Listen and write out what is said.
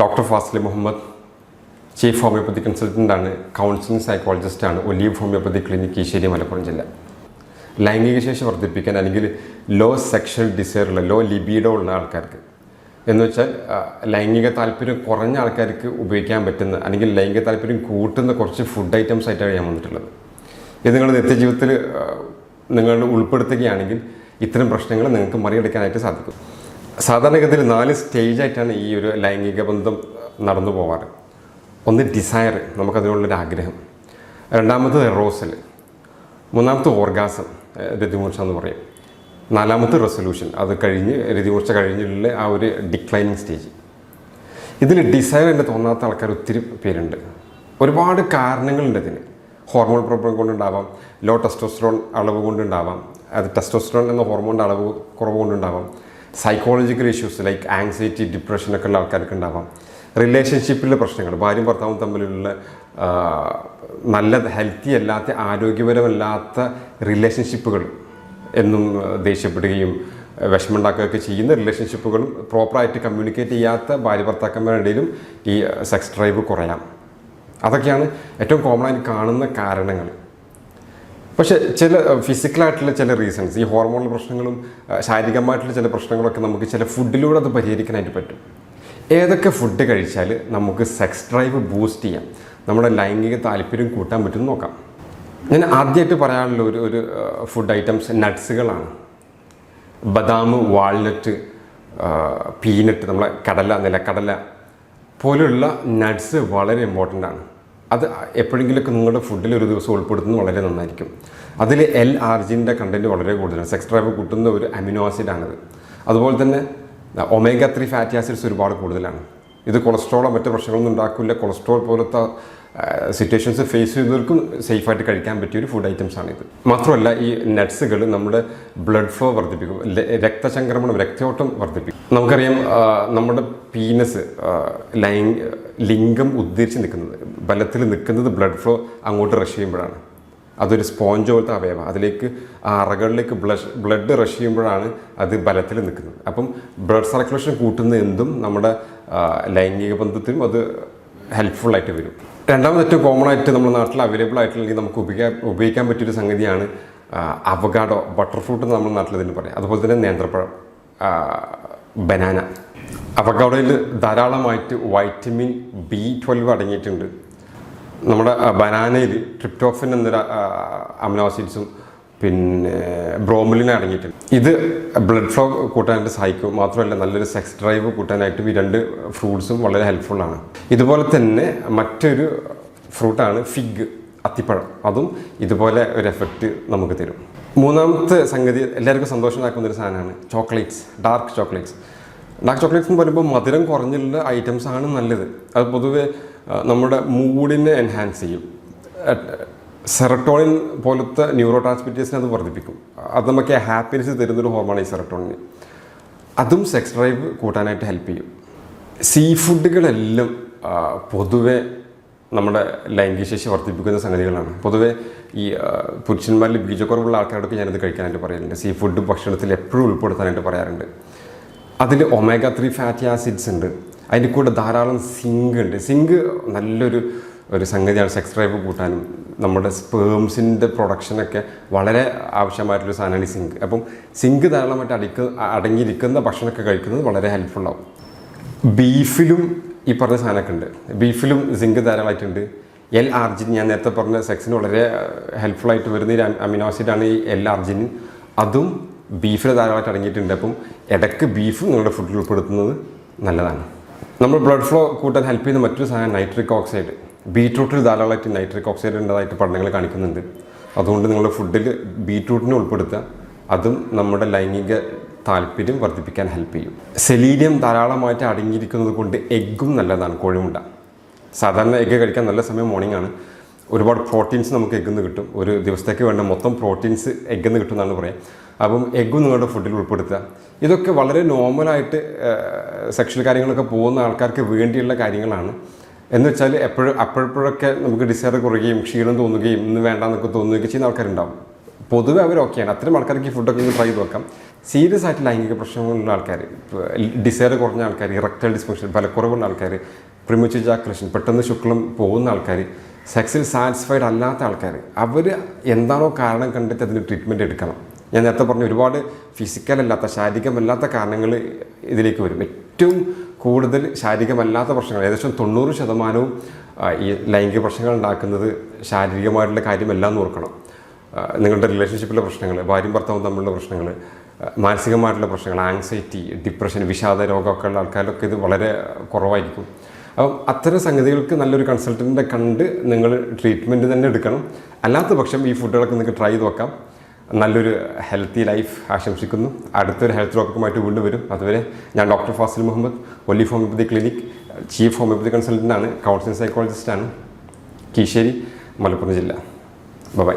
Doctor Fasili Muhammad chief homeopathy കൺസൾട്ടന്റാണ് counselling സൈക്കോളജിസ്റ്റാണ് olive homeopathy clinic Eshwari Malappuram ജില്ല. ലൈംഗിക ശേഷി വർദ്ധിപ്പിക്കാൻ അല്ലെങ്കിൽ ലോ സെക്ഷൽ ഡിസയറുള്ള ലോ ലിബീഡോ ഉള്ള ആൾക്കാർക്ക്. എന്ന് വെച്ചാൽ ലൈംഗിക താല്പര്യം കുറഞ്ഞ ആൾക്കാർക്ക് ഉപയോഗിക്കാൻ പറ്റുന്ന അല്ലെങ്കിൽ ലൈംഗിക താല്പര്യം കൂട്ടുന്ന കുറച്ച് ഫുഡ് ഐറ്റംസ് ആയിട്ടാണ് ഞാൻ വന്നിട്ടുള്ളത്. ഇത് നിങ്ങളുടെ നിത്യജീവിതത്തിൽ നിങ്ങൾ ഉൾപ്പെടുത്തുകയാണെങ്കിൽ ഇത്തരം പ്രശ്നങ്ങൾ നിങ്ങൾക്ക് മറികടക്കാനായിട്ട് സാധിക്കും. സാധാരണഗതിയിൽ നാല് സ്റ്റേജായിട്ടാണ് ഈ ഒരു ലൈംഗിക ബന്ധം നടന്നു പോവാറ്. ഒന്ന് ഡിസയർ നമുക്കതിനുള്ളൊരു ആഗ്രഹം രണ്ടാമത്തത് റോസൽ. മൂന്നാമത്തെ ഓർഗാസം രതിമൂർച്ച എന്ന് പറയും. നാലാമത്തെ റെസൊല്യൂഷൻ അത് കഴിഞ്ഞ് രതിമൂർച്ച കഴിഞ്ഞുള്ള ആ ഒരു ഡിക്ലൈനിങ് സ്റ്റേജ്. ഇതിൽ ഡിസയർ എന്ന് തോന്നാത്ത ആൾക്കാർ ഒത്തിരി പേരുണ്ട്. ഒരുപാട് കാരണങ്ങളുണ്ട് ഇതിന്. ഹോർമോൺ പ്രോബ്ലം കൊണ്ടുണ്ടാവാം ലോ ടെസ്റ്റോസ്റ്ററോൺ അളവ് കൊണ്ടുണ്ടാവാം അത് ടെസ്റ്റോസ്റ്ററോൺ എന്ന ഹോർമോണിന്റെ അളവ് കുറവ് കൊണ്ടുണ്ടാവാം സൈക്കോളജിക്കൽ ഇഷ്യൂസ് ലൈക്ക് ആങ്സൈറ്റി ഡിപ്രഷനൊക്കെ ഉള്ള ആൾക്കാർക്ക് ഉണ്ടാവാം. റിലേഷൻഷിപ്പിലെ പ്രശ്നങ്ങൾ ഭാര്യയും ഭർത്താവും തമ്മിലുള്ള നല്ല ഹെൽത്തി അല്ലാത്ത ആരോഗ്യപരമല്ലാത്ത റിലേഷൻഷിപ്പുകൾ എന്നും ദേഷ്യപ്പെടുകയും വിഷമമുണ്ടാക്കുകയൊക്കെ ചെയ്യുന്ന റിലേഷൻഷിപ്പുകളും പ്രോപ്പറായിട്ട് കമ്മ്യൂണിക്കേറ്റ് ചെയ്യാത്ത ഭാര്യ ഭർത്താക്കന്മാരുടെ ഇടയിലും ഈ സെക്സ് ഡ്രൈവ് കുറയാം. അതൊക്കെയാണ് ഏറ്റവും കോമൺ ആയിട്ട് കാണുന്ന കാരണങ്ങൾ. പക്ഷേ ചില ഫിസിക്കലായിട്ടുള്ള ചില റീസൺസ് ഈ ഹോർമോണൽ പ്രശ്നങ്ങളും ശാരീരികമായിട്ടുള്ള ചില പ്രശ്നങ്ങളൊക്കെ നമുക്ക് ചില ഫുഡിലൂടെ അത് പരിഹരിക്കാനായിട്ട് പറ്റും. ഏതൊക്കെ ഫുഡ് കഴിച്ചാൽ നമുക്ക് സെക്സ് ഡ്രൈവ് ബൂസ്റ്റ് ചെയ്യാം? നമ്മുടെ ലൈംഗിക താല്പര്യം കൂട്ടാൻ പറ്റും നോക്കാം. ഞാൻ ആദ്യമായിട്ട് പറയാനുള്ള ഒരു ഒരു ഫുഡ് ഐറ്റംസ് നട്ട്സുകളാണ് ബദാം വാൾനട്ട് പീനട്ട് നമ്മളെ കടല നിലക്കടല പോലുള്ള നട്ട്സ് വളരെ ഇമ്പോർട്ടന്റ് ആണ്. അത് എപ്പോഴെങ്കിലുമൊക്കെ നിങ്ങളുടെ ഫുഡിൽ ഒരു ദിവസം ഉൾപ്പെടുത്തുന്നത് വളരെ നന്നായിരിക്കും. അതിൽ എൽ ആർജിന്റെ കണ്ടന്റ് വളരെ കൂടുതലാണ്. സെക്സ് ഡ്രൈവ് കൂട്ടുന്ന ഒരു അമിനോ ആസിഡാണിത് അതുപോലെ തന്നെ ഒമേഗ ത്രീ ഫാറ്റി ആസിഡ്സ് ഒരുപാട് കൂടുതലാണ്. ഇത് കൊളസ്ട്രോളോ മറ്റു പ്രശ്നങ്ങളൊന്നും ഉണ്ടാക്കില്ല കൊളസ്ട്രോൾ പോലത്തെ സിറ്റുവേഷൻസ് ഫേസ് ചെയ്യുന്നവർക്കും സേഫായിട്ട് കഴിക്കാൻ പറ്റിയ ഒരു ഫുഡ് ഐറ്റംസ് ആണിത്. മാത്രമല്ല ഈ നട്ട്സുകൾ നമ്മുടെ ബ്ലഡ് ഫ്ലോ വർദ്ധിപ്പിക്കും. രക്തചംക്രമണം രക്തയോട്ടം വർദ്ധിപ്പിക്കും. നമുക്കറിയാം നമ്മുടെ പീനസ് ലൈംഗ ലിംഗം ഉദ്ധരിച്ച് നിൽക്കുന്നത്. ബലത്തിൽ നിൽക്കുന്നത് ബ്ലഡ് ഫ്ലോ അങ്ങോട്ട് റഷ് ചെയ്യുമ്പോഴാണ്. അതൊരു സ്പോഞ്ച് പോലത്തെ അവയവ. അതിലേക്ക് ആ അറകളിലേക്ക് ബ്ലഡ് ബ്ലഡ് റഷ് ചെയ്യുമ്പോഴാണ് അത് ബലത്തിൽ നിൽക്കുന്നത്. അപ്പം ബ്ലഡ് സർക്കുലേഷൻ കൂട്ടുന്ന എന്തും നമ്മുടെ ലൈംഗിക ബന്ധത്തിനും അത് ഹെൽപ്ഫുൾ ആയിട്ട് വരും. രണ്ടാമത് ഏറ്റവും കോമൺ ആയിട്ട് നമ്മുടെ നാട്ടിൽ അവൈലബിൾ ആയിട്ടുള്ള നമുക്ക് ഉപയോഗിക്കാൻ ഉപയോഗിക്കാൻ പറ്റിയൊരു സംഗതിയാണ് അവഗാഡോ ബട്ടർഫ്രൂട്ട് നമ്മുടെ നാട്ടിൽ ഇതിന് പറയാം. അതുപോലെ തന്നെ നേന്ത്രപ്പഴം ബനാന. അവഗാഡോയിൽ ധാരാളമായിട്ട് വൈറ്റമിൻ ബി ട്വൽവ് അടങ്ങിയിട്ടുണ്ട്. നമ്മുടെ ബനാനയിൽ ട്രിപ്റ്റോഫിൻ എന്നൊരു അമിനോസിഡ്സും പിന്നെ ബ്രോമിലിൻ അടങ്ങിയിട്ടുണ്ട്. ഇത് ബ്ലഡ് ഫ്ലോ കൂട്ടാനായിട്ട് സഹായിക്കും. മാത്രമല്ല നല്ലൊരു സെക്സ് ഡ്രൈവ് കൂട്ടാനായിട്ടും ഈ രണ്ട് ഫ്രൂട്ട്സും വളരെ ഹെൽപ്ഫുള്ളാണ്. ഇതുപോലെ തന്നെ മറ്റൊരു ഫ്രൂട്ടാണ് ഫിഗ്. അത്തിപ്പഴം. അതും ഇതുപോലെ ഒരു എഫക്റ്റ് നമുക്ക് തരും. മൂന്നാമത്തെ സംഗതി എല്ലാവർക്കും സന്തോഷമാക്കുന്ന ഒരു സാധനമാണ് chocolates dark chocolates dark chocolates എന്ന് പറയുമ്പോൾ മധുരം കുറഞ്ഞുള്ള ഐറ്റംസ് ആണ് നല്ലത്. അത് പൊതുവെ നമ്മുടെ മൂഡിനെ എൻഹാൻസ് ചെയ്യും. സെറട്ടോണിൻ പോലത്തെ ന്യൂറോ ട്രാൻസ്മിറ്റേഴ്സിനെ അത് വർദ്ധിപ്പിക്കും. അത് നമുക്ക് ഹാപ്പിനെസ് തരുന്നൊരു ഹോർമോൺ ഈ സെറട്ടോണിന് അതും സെക്സ് ഡ്രൈവ് കൂട്ടാനായിട്ട് ഹെൽപ്പ് ചെയ്യും. സീ ഫുഡുകളെല്ലാം പൊതുവെ നമ്മുടെ ലൈംഗിക ശേഷി വർദ്ധിപ്പിക്കുന്ന സംഗതികളാണ്. പൊതുവേ ഈ പുരുഷന്മാരിൽ ബീജക്കുറവുള്ള ആൾക്കാരോടൊക്കെ ഞാനത് കഴിക്കാനായിട്ട് പറയാറുണ്ട്. സീ ഫുഡ് ഭക്ഷണത്തിൽ എപ്പോഴും ഉൾപ്പെടുത്താനായിട്ട് പറയാറുണ്ട്. അതിൽ ഒമേഗ ത്രീ ഫാറ്റി ആസിഡ്സ് ഉണ്ട്. അതിന്റെ കൂടെ ധാരാളം സിങ്ക് ഉണ്ട്. സിങ്ക് നല്ലൊരു ഒരു സംഗതിയാണ് സെക്സ് ഡ്രൈവ് കൂട്ടാനും. നമ്മുടെ സ്പേംസിന്റെ പ്രൊഡക്ഷനൊക്കെ വളരെ ആവശ്യമായിട്ടുള്ള സാധനമാണ് ഈ സിങ്ക്. അപ്പം സിങ്ക് ധാരാളമായിട്ട് അടിക്ക അടങ്ങിയിരിക്കുന്ന ഭക്ഷണമൊക്കെ കഴിക്കുന്നത് വളരെ ഹെൽപ്ഫുൾ ആവും ബീഫിലും ഈ പറഞ്ഞ സാധനമൊക്കെ ഉണ്ട്. ബീഫിലും സിങ്ക് ധാരാളമായിട്ടുണ്ട്. എൽ ആർജിൻ ഞാൻ നേരത്തെ പറഞ്ഞ സെക്സിന് വളരെ ഹെൽപ്ഫുള്ളായിട്ട് വരുന്ന ഒരു അമിനോ ആസിഡാണ് ഈ എൽ ആർജിൻ അതും ബീഫിൽ ധാരാളമായിട്ട് അടങ്ങിയിട്ടുണ്ട്. അപ്പം ഇടയ്ക്ക് ബീഫ് നിങ്ങളുടെ ഫുഡിൽ ഉൾപ്പെടുത്തുന്നത് നല്ലതാണ്. നമ്മൾ ബ്ലഡ് ഫ്ലോ കൂട്ടാൻ ഹെൽപ്പ് ചെയ്യുന്ന മറ്റൊരു സാധനം നൈട്രിക് ഓക്സൈഡ് ബീട്രൂട്ടിൽ ധാരാളമായിട്ട് നൈട്രിക് ഓക്സൈഡ് ഉണ്ടതായിട്ട് പഠനങ്ങൾ കാണിക്കുന്നുണ്ട്. അതുകൊണ്ട് നിങ്ങളുടെ ഫുഡിൽ ബീട്രൂട്ടിനെ ഉൾപ്പെടുത്തുക. അതും നമ്മുടെ ലൈംഗിക താല്പര്യം വർദ്ധിപ്പിക്കാൻ ഹെൽപ്പ് ചെയ്യും. സെലീനിയം ധാരാളമായിട്ട് അടങ്ങിയിരിക്കുന്നത് കൊണ്ട് എഗ്ഗും നല്ലതാണ് കോഴിമുട്ട സാധാരണ എഗ്ഗ് കഴിക്കാൻ നല്ല സമയം മോർണിംഗ് ആണ്. ഒരുപാട് പ്രോട്ടീൻസ് നമുക്ക് എഗ്ഗിൽ നിന്ന് കിട്ടും. ഒരു ദിവസത്തേക്ക് വേണ്ട മൊത്തം പ്രോട്ടീൻസ് എഗ്ഗിൽ നിന്ന് കിട്ടും എന്നാണ് പറയാം. അപ്പം എഗ്ഗും നിങ്ങളുടെ ഫുഡിൽ ഉൾപ്പെടുത്തുക. ഇതൊക്കെ വളരെ നോർമലായിട്ട് സെക്ഷൽ കാര്യങ്ങളൊക്കെ പോകുന്ന ആൾക്കാർക്ക് വേണ്ടിയുള്ള കാര്യങ്ങളാണ്. എന്ന് വെച്ചാൽ എപ്പോഴും അപ്പോഴപ്പോഴൊക്കെ നമുക്ക് ഡിസയർ കുറയുകയും ക്ഷീണം തോന്നുകയും ഇന്ന് വേണ്ടെന്നൊക്കെ തോന്നുകയൊക്കെ ചെയ്യുന്ന ആൾക്കാരുണ്ടാവും. പൊതുവെ അവർ ഓക്കെയാണ്. അത്രയും ആൾക്കാർക്ക് ഈ ഫുഡൊക്കെ ട്രൈ ചെയ്ത് നോക്കാം സീരിയസ് ആയിട്ട് ലൈംഗിക പ്രശ്നങ്ങളുള്ള ആൾക്കാർ ഡിസയർ കുറഞ്ഞ ആൾക്കാർ ഇറക്ടൽ ഡിസ്ഫങ്ഷൻ ബലക്കുറവുള്ള ആൾക്കാർ പ്രിമച്ചു ജാക്കുലേഷൻ പെട്ടെന്ന് ശുക്ലം പോകുന്ന ആൾക്കാർ സെക്സിൽ സാറ്റിസ്ഫൈഡ് അല്ലാത്ത ആൾക്കാർ അവർ എന്താണോ കാരണം കണ്ടിട്ട് അതിന് ട്രീറ്റ്മെന്റ് എടുക്കണം. ഞാൻ നേരത്തെ പറഞ്ഞു ഒരുപാട് ഫിസിക്കലല്ലാത്ത ശാരീരികമല്ലാത്ത കാരണങ്ങൾ ഇതിലേക്ക് വരും. ഏറ്റവും കൂടുതൽ ശാരീരികമല്ലാത്ത പ്രശ്നങ്ങൾ ഏകദേശം തൊണ്ണൂറ് ശതമാനവും ഈ ലൈംഗിക പ്രശ്നങ്ങൾ ഉണ്ടാക്കുന്നത് ശാരീരികമായിട്ടുള്ള കാര്യമല്ല എന്ന് ഓർക്കണം. നിങ്ങളുടെ റിലേഷൻഷിപ്പിലെ പ്രശ്നങ്ങൾ ഭാര്യയും ഭർത്താവും തമ്മിലുള്ള പ്രശ്നങ്ങൾ മാനസികമായിട്ടുള്ള പ്രശ്നങ്ങൾ ആങ്സൈറ്റി ഡിപ്രഷൻ വിഷാദ രോഗമൊക്കെ ഉള്ള ആൾക്കാരിലൊക്കെ ഇത് വളരെ കുറവായിരിക്കും. അപ്പം അത്തരം സംഗതികൾക്ക് നല്ലൊരു കൺസൾട്ടന്റിനെ കണ്ട് നിങ്ങൾ ട്രീറ്റ്മെന്റ് തന്നെ എടുക്കണം. അല്ലാത്ത പക്ഷം ഈ ഫുഡുകളൊക്കെ നിങ്ങൾക്ക് ട്രൈ ചെയ്ത് നോക്കാം. നല്ലൊരു ഹെൽത്തി ലൈഫ് ആശംസിക്കുന്നു. അടുത്തൊരു ഹെൽത്ത് ടോപ്പിക്കുമായിട്ട് വീണ്ടും വരും. അതുവരെ ഞാൻ doctor Fasil Muhammad olive homeopathy clinic chief homeopathy കൺസൾട്ടന്റാണ് counselling സൈക്കോളജിസ്റ്റാണ് കീശ്ശേരി മലപ്പുറം ജില്ല. Bye